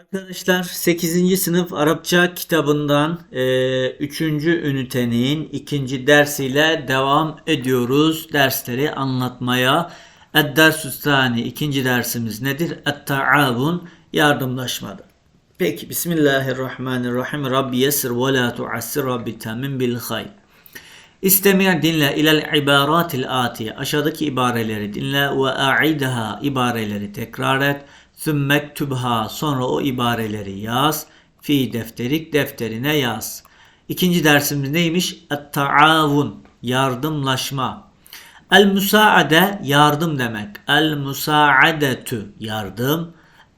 Arkadaşlar 8. sınıf Arapça kitabından 3. ünitenin 2. dersiyle devam ediyoruz. Dersleri anlatmaya. Ed-Dersüstani ikinci dersimiz nedir? Et-Ta'avun yardımlaşmadır. Peki Bismillahirrahmanirrahim. Rabbi yesir ve la tuassir Rabbi temin bil hayr. İstemi' dinle ilel ibaratil atiye. Aşağıdaki ibareleri dinle ve a'idha ibareleri tekrar et. Sümmektübha sonra o ibareleri yaz. Fi defterik defterine yaz. İkinci dersimiz neymiş? Et-taavun yardımlaşma. El musaade yardım demek. El musaadetu yardım.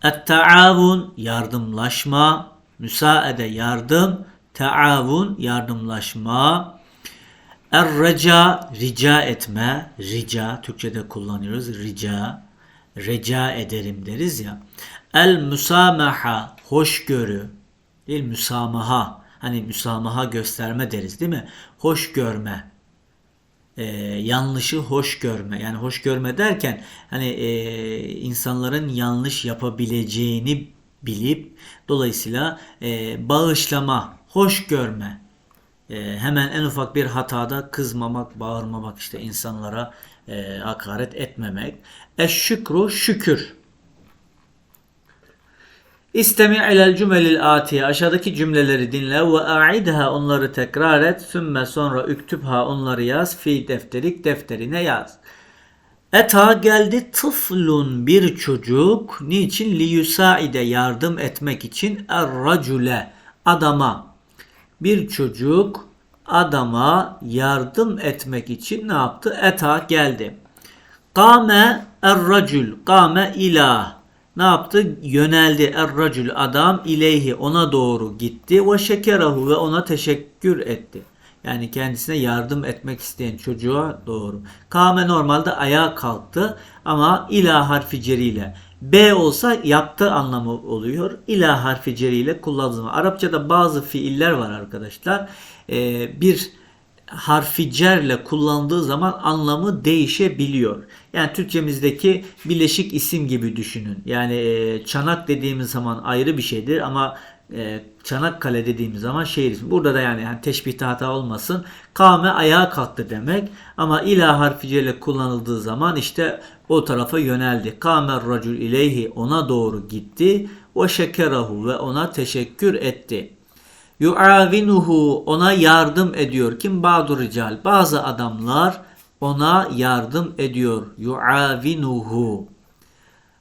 Et-taavun yardımlaşma. Müsaade yardım. Taavun yardımlaşma. Er-reca rica etme. Rica Türkçe'de kullanıyoruz. Rica. Reca ederim deriz ya. El musamaha hoşgörü. Değil müsamaha. Hani müsamaha gösterme deriz değil mi? Hoş görme. Ee, yanlışı hoş görme. Yani hoş görme derken hani e, insanların yanlış yapabileceğini bilip dolayısıyla e, bağışlama, hoş görme. E, hemen en ufak bir hatada kızmamak, bağırmamak işte insanlara e, hakaret etmemek. Eşşükru şükür. İstemi ilel cümelil atiye. Aşağıdaki cümleleri dinle ve a'idha onları tekrar et. Sümme sonra üktübha onları yaz. Fi defterik defterine yaz. Eta geldi tıflun bir çocuk. Niçin? Li yusaide yardım etmek için. Er racule adama. Bir çocuk adama yardım etmek için ne yaptı? Eta geldi. Kame er-racül. Kame ilah. Ne yaptı? Yöneldi er-racül adam ileyhi ona doğru gitti ve şekerahu ve ona teşekkür etti. Yani kendisine yardım etmek isteyen çocuğa doğru. Kame normalde ayağa kalktı ama ilah harfi ceriyle. B olsa yaptı anlamı oluyor. İlah harfi ceriyle kullanılır. Arapçada bazı fiiller var arkadaşlar. Ee, bir harfi cerle kullandığı zaman anlamı değişebiliyor. Yani Türkçemizdeki bileşik isim gibi düşünün. Yani e, çanak dediğimiz zaman ayrı bir şeydir ama e, Çanakkale dediğimiz zaman şehir ismi. Burada da yani, yani teşbihte hata olmasın. Kame ayağa kalktı demek. Ama ilah harficiyle kullanıldığı zaman işte o tarafa yöneldi. Kamer racul ileyhi ona doğru gitti. O şekerahu ve ona teşekkür etti. Yuavinuhu ona yardım ediyor. Kim? Ba'du rical. Bazı adamlar ona yardım ediyor. Yuavinuhu.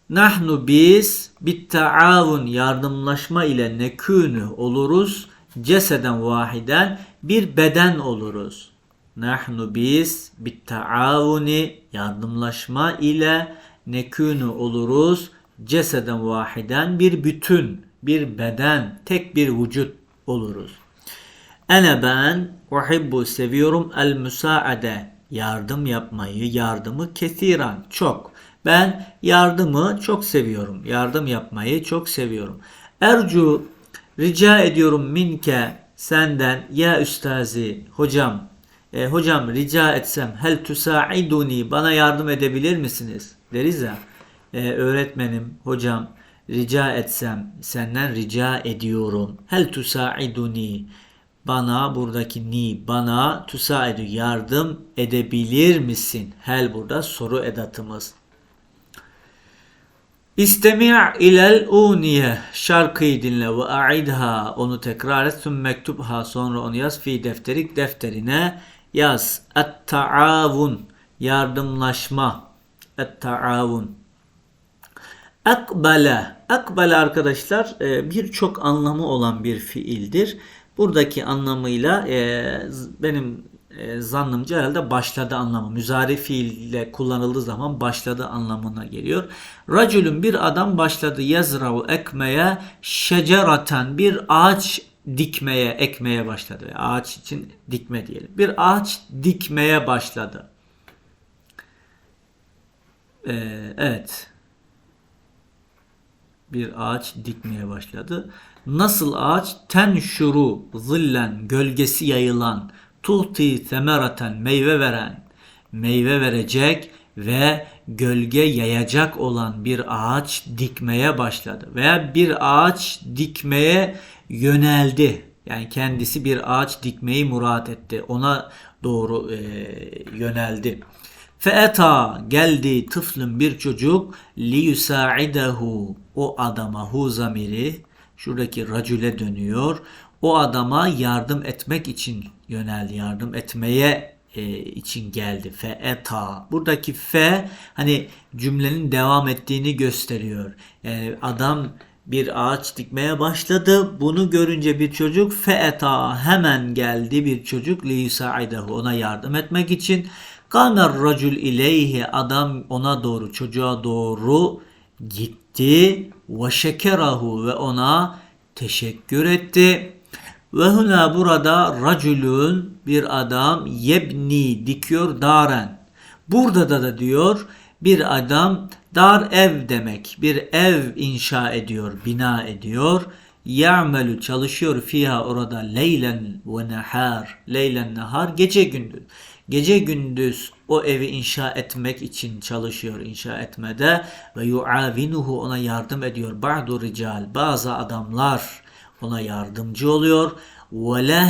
Nahnu biz bit taavun yardımlaşma ile nekünü oluruz. Ceseden vahiden bir beden oluruz. Nahnu biz bit taavuni yardımlaşma ile nekünü oluruz. Ceseden vahiden bir bütün, bir beden, tek bir vücut oluruz. Ene ben uhibbu seviyorum el müsaade yardım yapmayı, yardımı kesiran çok. Ben yardımı çok seviyorum. Yardım yapmayı çok seviyorum. Ercu rica ediyorum minke senden ya üstazi hocam e, hocam rica etsem hel tusaiduni bana yardım edebilir misiniz? deriz ya. E, öğretmenim hocam rica etsem senden rica ediyorum. Hel tusaiduni bana buradaki ni bana tusaidu yardım edebilir misin? Hel burada soru edatımız İstemi' ilel uniye şarkıyı dinle ve a'idha onu tekrar et mektubha sonra onu yaz fi defterik defterine. Yaz et taavun yardımlaşma et taavun akbale akbale arkadaşlar e, birçok anlamı olan bir fiildir. Buradaki anlamıyla e, benim e, zannımca herhalde başladı anlamı. Müzari fiille kullanıldığı zaman başladı anlamına geliyor. Racülün bir adam başladı yazravu ekmeye şeceraten bir ağaç dikmeye, ekmeye başladı. Ağaç için dikme diyelim. Bir ağaç dikmeye başladı. Ee, evet. Bir ağaç dikmeye başladı. Nasıl ağaç? Ten şuru, zillen, gölgesi yayılan, tuhti semeraten meyve veren, meyve verecek ve gölge yayacak olan bir ağaç dikmeye başladı veya bir ağaç dikmeye yöneldi. Yani kendisi bir ağaç dikmeyi murat etti. Ona doğru e, yöneldi. Feeta geldi tıflın bir çocuk li yusaidehu o adama hu zamiri şuradaki racüle dönüyor. O adama yardım etmek için yöneldi. Yardım etmeye e, için geldi. Feeta. Buradaki fe hani cümlenin devam ettiğini gösteriyor. Yani adam bir ağaç dikmeye başladı. Bunu görünce bir çocuk feeta hemen geldi bir çocuk li yusaidehu ona yardım etmek için. Kamer racul ileyhi adam ona doğru çocuğa doğru gitti ve şekerahu ve ona teşekkür etti. Ve huna burada raculun bir adam yebni dikiyor daren. Burada da da diyor bir adam dar ev demek. Bir ev inşa ediyor, bina ediyor. Ya'melu çalışıyor fiha orada leylen ve nehar. Leylen nehar gece gündüz. Gece gündüz o evi inşa etmek için çalışıyor inşa etmede ve yuavinuhu ona yardım ediyor. Ba'du rical bazı adamlar ona yardımcı oluyor. Ve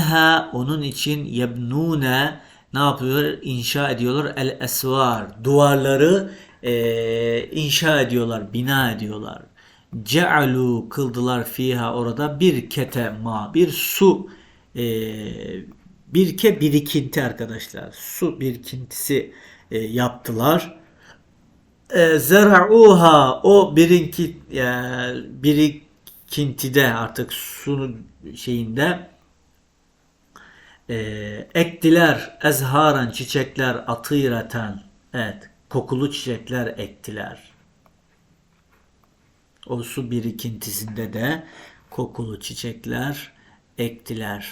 onun için yebnune ne yapıyor? İnşa ediyorlar el esvar. Duvarları e, inşa ediyorlar, bina ediyorlar. Cealu kıldılar fiha orada bir kete ma bir su e, birke birikinti arkadaşlar. Su birikintisi e, yaptılar. E, zerauha o birinki e, birikintide artık sunun şeyinde e, ektiler ezharan çiçekler atıreten evet kokulu çiçekler ektiler. O su birikintisinde de kokulu çiçekler ektiler.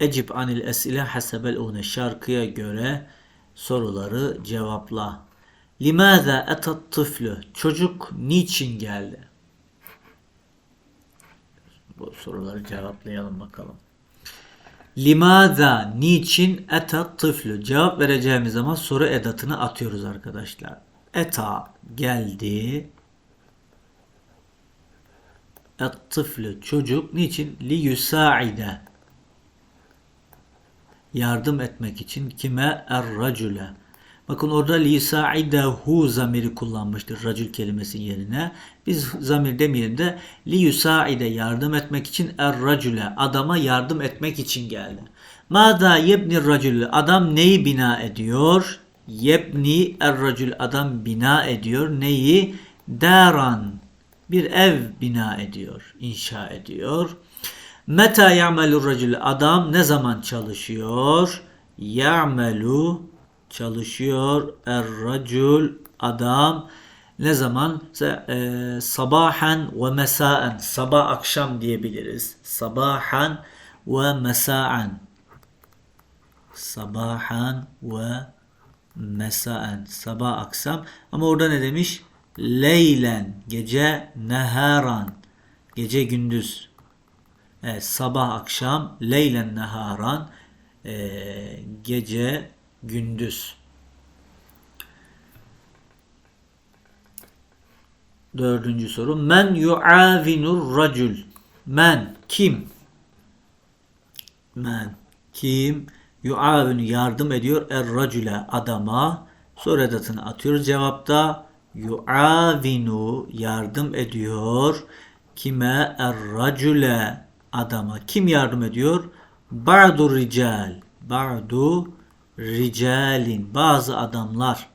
Ecib anil esile hasebel une şarkıya göre soruları cevapla. Limaza etat tıflü? Çocuk niçin geldi? Bu soruları cevaplayalım bakalım. Limaza niçin etat tıflü? Cevap vereceğimiz zaman soru edatını atıyoruz arkadaşlar. Eta geldi. Et tıflü çocuk niçin? Li yusaide yardım etmek için kime er racule Bakın orada lisaidehu zamiri kullanmıştır racül kelimesi yerine. Biz zamir demeyelim de li yusaide yardım etmek için er racüle adama yardım etmek için geldi. Mada yebni racül adam neyi bina ediyor? Yebni er racül adam bina ediyor. Neyi? Daran bir ev bina ediyor, inşa ediyor. Meta ya'melur racül adam ne zaman çalışıyor? Ya'melu çalışıyor. Er-racul adam ne zaman? E, sabahen ve mesaen. Sabah akşam diyebiliriz. Sabahen ve mesaen. Sabahen ve mesaen. Sabah akşam. Ama orada ne demiş? Leylen. Gece neharan. Gece gündüz. Evet, sabah akşam. Leylen neharan. E, gece gündüz. Dördüncü soru. Men yuavinur racul. Men kim? Men kim? Yuavinu yardım ediyor er racule adama. Soru edatını atıyoruz. Cevapta yuavinu yardım ediyor. Kime er racule adama. Kim yardım ediyor? Ba'du rical. Ba'du ricalin bazı adamlar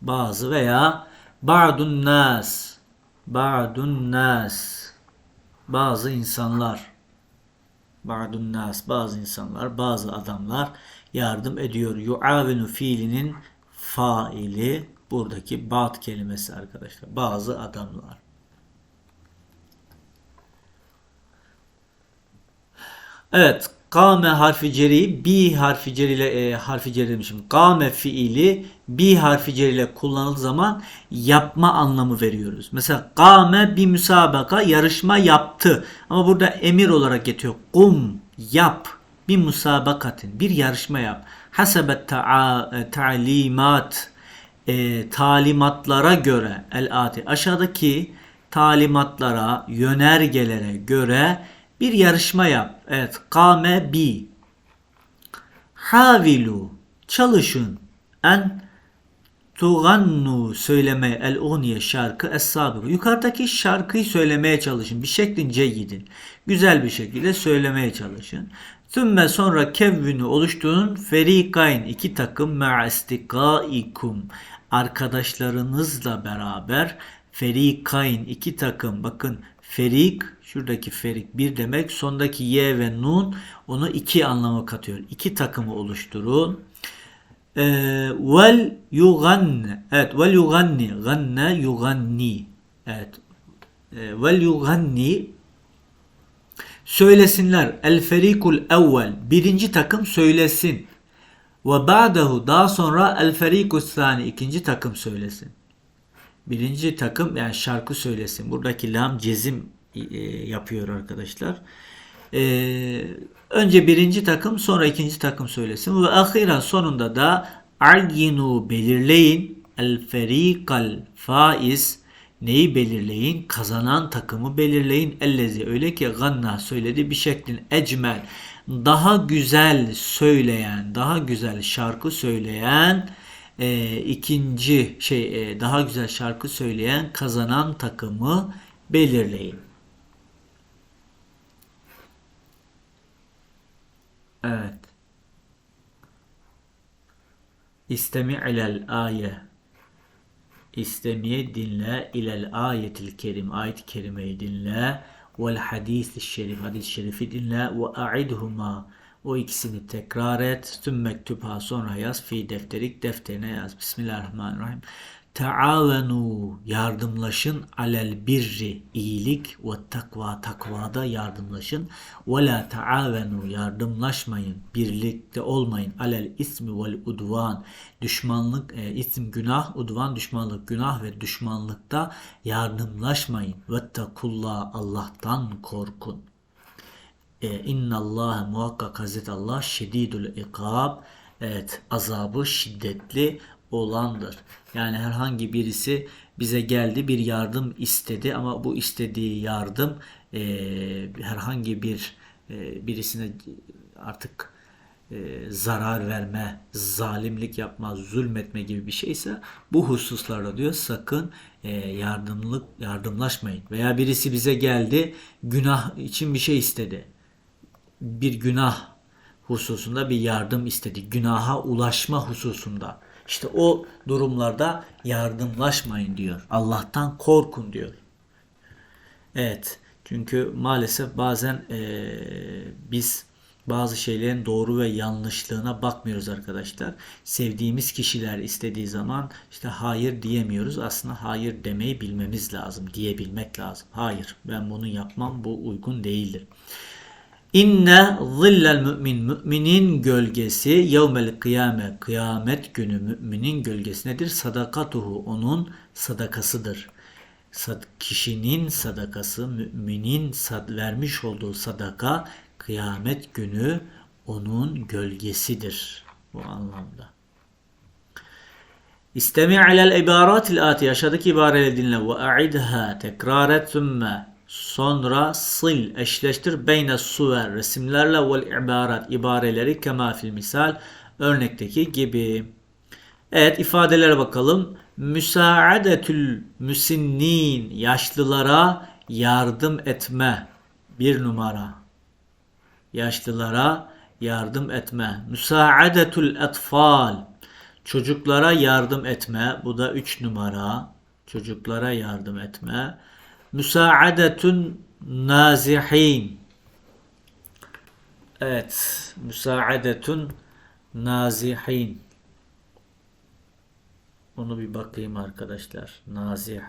bazı veya ba'dun nas ba'dun nas bazı insanlar ba'dun nas bazı insanlar bazı adamlar yardım ediyor. Yuavinu fiilinin faili buradaki ba'd kelimesi arkadaşlar. Bazı adamlar. Evet Kame harfi ceri bi harfi ceri ile e, harfi ceri demişim. Kame fiili bi harfi ceri ile kullanıldığı zaman yapma anlamı veriyoruz. Mesela kame bir müsabaka yarışma yaptı. Ama burada emir olarak geçiyor. Kum yap bir musabakatin bir yarışma yap. Hasebet ta'a- e, talimat e, talimatlara göre el ati aşağıdaki talimatlara yönergelere göre bir yarışma yap. Evet kame bi havilu çalışın en tugannu söylemeye el ugniye şarkı es sabiku. Yukarıdaki şarkıyı söylemeye çalışın. Bir şeklince gidin. Güzel bir şekilde söylemeye çalışın. Sümme sonra kevvünü oluşturun. Ferikayn iki takım ma'astikaikum. Arkadaşlarınızla beraber ferikayn iki takım. Bakın ferik şuradaki ferik bir demek. Sondaki ye ve nun onu iki anlama katıyor. İki takımı oluşturun. Ee, vel yuganne. Evet, vel yuganni. Ganne yuganni. Evet. Ee, vel yuganni söylesinler. El ferikul evvel. Birinci takım söylesin. Ve ba'dahu daha sonra el ferikus sani. ikinci takım söylesin. Birinci takım yani şarkı söylesin. Buradaki lam cezim yapıyor arkadaşlar. Ee, önce birinci takım sonra ikinci takım söylesin. Ve ahiren sonunda da arginu belirleyin. El ferikal faiz neyi belirleyin? Kazanan takımı belirleyin. Ellezi öyle ki ganna söyledi bir şeklin ecmel daha güzel söyleyen, daha güzel şarkı söyleyen e, ikinci şey e, daha güzel şarkı söyleyen kazanan takımı belirleyin. Evet. İstemi ilel aye. İstemiye dinle ilel ayetil kerim. Ayet-i kerimeyi dinle. Vel hadis-i şerif. Hadis-i şerifi dinle. Ve a'idhuma. O ikisini tekrar et. Tüm mektubha sonra yaz. Fi defterik defterine yaz. Bismillahirrahmanirrahim. Taavenu yardımlaşın. Alel birri iyilik ve takva takvada yardımlaşın. Ve la taavenu yardımlaşmayın. Birlikte olmayın. Alel ismi vel udvan düşmanlık e, isim günah udvan düşmanlık günah ve düşmanlıkta yardımlaşmayın. Ve takullah Allah'tan korkun. E, İnna Allah muhakkak Hazreti Allah şedidul ikab evet azabı şiddetli olandır. Yani herhangi birisi bize geldi bir yardım istedi ama bu istediği yardım e, herhangi bir e, birisine artık e, zarar verme, zalimlik yapma, zulmetme gibi bir şeyse bu hususlarda diyor sakın e, yardımlık yardımlaşmayın. Veya birisi bize geldi günah için bir şey istedi. Bir günah hususunda bir yardım istedi. Günaha ulaşma hususunda. İşte o durumlarda yardımlaşmayın diyor. Allah'tan korkun diyor. Evet. Çünkü maalesef bazen e, biz bazı şeylerin doğru ve yanlışlığına bakmıyoruz arkadaşlar. Sevdiğimiz kişiler istediği zaman işte hayır diyemiyoruz. Aslında hayır demeyi bilmemiz lazım. Diyebilmek lazım. Hayır ben bunu yapmam bu uygun değildir. İnne zillel mümin müminin gölgesi yevmel kıyame kıyamet günü müminin gölgesi nedir? Sadakatuhu onun sadakasıdır. Sad, kişinin sadakası müminin sad, vermiş olduğu sadaka kıyamet günü onun gölgesidir. Bu anlamda. İstemi alel ibaratil ati aşağıdaki ibareleri dinle ve a'idha tekrar et sümme Sonra sil eşleştir beyne suver resimlerle vel ibarat ibareleri kema fil misal örnekteki gibi. Evet ifadelere bakalım. Müsaadetül müsinnin yaşlılara yardım etme. Bir numara. Yaşlılara yardım etme. Müsaadetül etfal çocuklara yardım etme. Bu da üç numara. Çocuklara yardım etme müsaadetun nazihin. Evet, müsaadetun nazihin. Onu bir bakayım arkadaşlar. Nazih.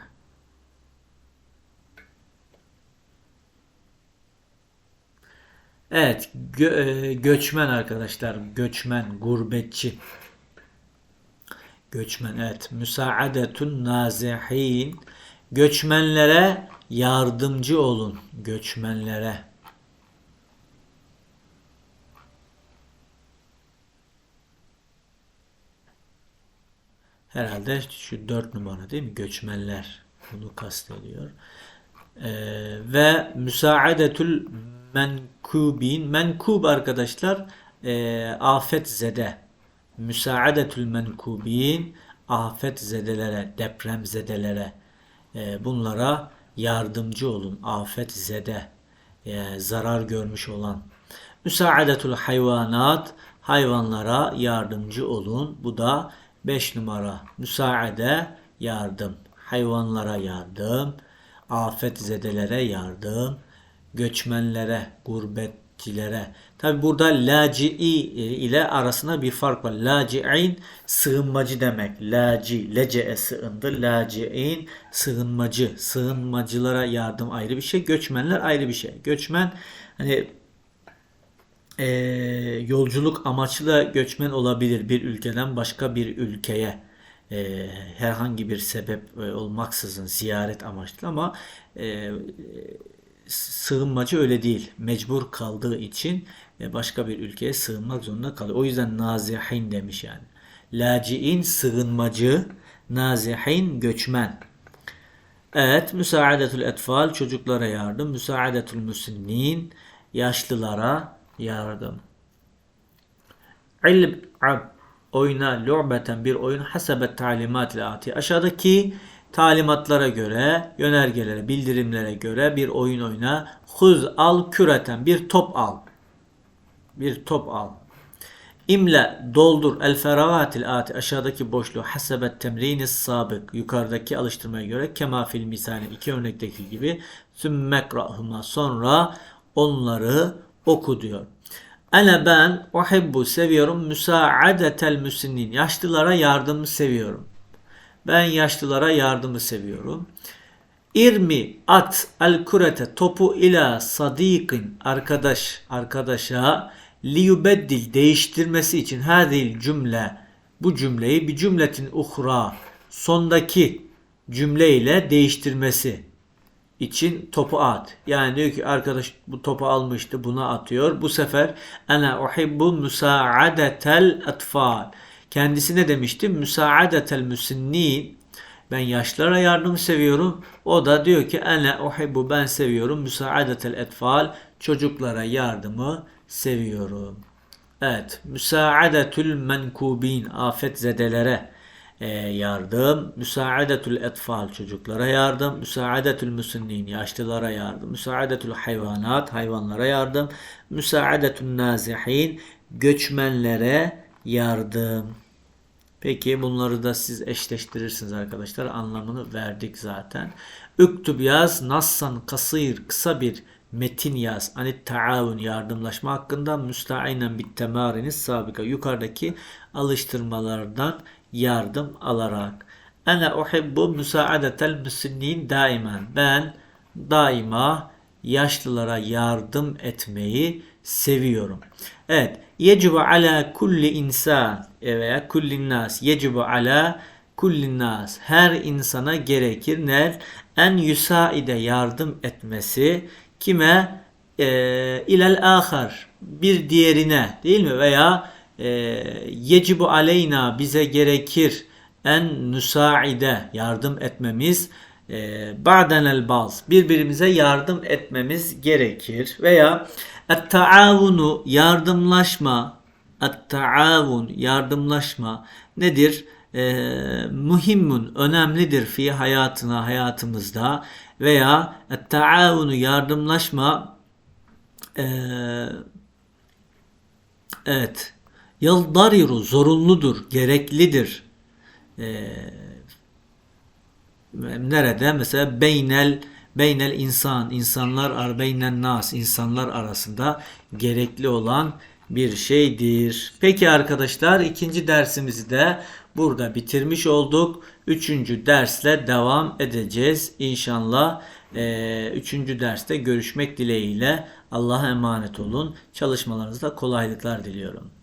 Evet, gö e, göçmen arkadaşlar. Göçmen, gurbetçi. Göçmen, evet. Müsaadetun nazihin. Göçmenlere yardımcı olun göçmenlere. Herhalde şu dört numara değil mi? Göçmenler. Bunu kastediyor. Ee, ve müsaadetül menkubin. Menkub arkadaşlar e, afet zede. Müsaadetül menkubin afet zedelere, deprem zedelere e, bunlara yardımcı olun. Afet zede e, zarar görmüş olan. Müsaadetül hayvanat hayvanlara yardımcı olun. Bu da 5 numara. Müsaade yardım. Hayvanlara yardım. Afet zedelere yardım. Göçmenlere, gurbetçilere. Tabi burada laci'i ile arasında bir fark var. Laci'in sığınmacı demek. Laci, lece'e sığındı. Laci'in sığınmacı. Sığınmacılara yardım ayrı bir şey. Göçmenler ayrı bir şey. Göçmen hani e, yolculuk amaçlı göçmen olabilir bir ülkeden başka bir ülkeye e, herhangi bir sebep e, olmaksızın ziyaret amaçlı ama e, sığınmacı öyle değil. Mecbur kaldığı için e, başka bir ülkeye sığınmak zorunda kalıyor. O yüzden nazihin demiş yani. Laciin sığınmacı, nazihin göçmen. Evet, müsaadetül etfal çocuklara yardım, müsaadetül müsinnin yaşlılara yardım. İlb oyna lu'beten bir oyun hasebet talimat ile ati. Aşağıdaki talimatlara göre, yönergelere, bildirimlere göre bir oyun oyna. Huz al küreten bir top al. Bir top al. İmle doldur el feravatil ati aşağıdaki boşluğu hasebet temrini sabık yukarıdaki alıştırmaya göre kema fil misali iki örnekteki gibi sümmekrahuma sonra onları oku diyor. Ene ben uhibbu seviyorum müsaadetel müsinnin. Yaşlılara yardımı seviyorum. Ben yaşlılara yardımı seviyorum. İrmi at el kurete topu ila sadikin arkadaş arkadaşa liyubeddil değiştirmesi için hadil cümle bu cümleyi bir cümletin uhra sondaki cümleyle değiştirmesi için topu at. Yani diyor ki arkadaş bu topu almıştı buna atıyor. Bu sefer ana uhibbu musaadetel atfal. Kendisi ne demişti? Musaadetel müsinnin. Ben yaşlara yardım seviyorum. O da diyor ki ana uhibbu ben seviyorum musaadetel etfal. Çocuklara yardımı seviyorum. Evet. Müsaadetül menkubin afet zedelere e, yardım, müsaadetül etfal çocuklara yardım, müsaadetül müsinnin yaşlılara yardım, müsaadetül hayvanat hayvanlara yardım, müsaadetül nazihin göçmenlere yardım. Peki bunları da siz eşleştirirsiniz arkadaşlar. Anlamını verdik zaten. Üktüb yaz nassan kasir kısa bir metin yaz. Anit taavun yardımlaşma hakkında müstainen bit temariniz sabika. Yukarıdaki alıştırmalardan yardım alarak. Ene uhibbu müsaadetel müsinnin daimen. Ben daima yaşlılara yardım etmeyi seviyorum. Evet. Yecibu ala kulli insan veya kullin nas. Yecibu ala kullin nas. Her insana gerekir ne? En yusaide yardım etmesi kime? E, ilel ahar. Bir diğerine değil mi? Veya e, yecibu aleyna bize gerekir en nusaide yardım etmemiz e, ba'denel baz birbirimize yardım etmemiz gerekir veya et-taavunu yardımlaşma et-taavun yardımlaşma nedir? E, muhimmun önemlidir fi hayatına hayatımızda veya et-taavunu yardımlaşma e, evet Yaldariru zorunludur, gereklidir. Ee, nerede? Mesela beynel beynel insan, insanlar ar beynen nas, insanlar arasında gerekli olan bir şeydir. Peki arkadaşlar ikinci dersimizi de burada bitirmiş olduk. Üçüncü dersle devam edeceğiz inşallah. Ee, üçüncü derste görüşmek dileğiyle Allah'a emanet olun. Çalışmalarınızda kolaylıklar diliyorum.